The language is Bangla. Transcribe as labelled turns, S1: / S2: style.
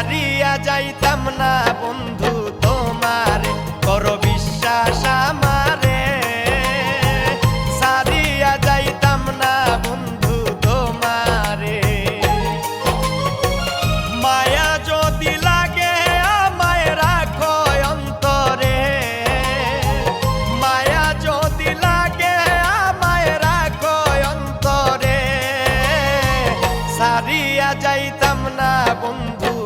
S1: হারিয়া যাইতাম না বন্ধু তোমারে, কর বিশ্বাস আমারে। সারিয়া যাইতাম না বন্ধু তোমারে। মায়া যদি লাগে আমায় রাখো অন্তরে। মায়া যদি লাগে আমায় রাখো অন্তরে। সারিয়া যাইতাম না বন্ধু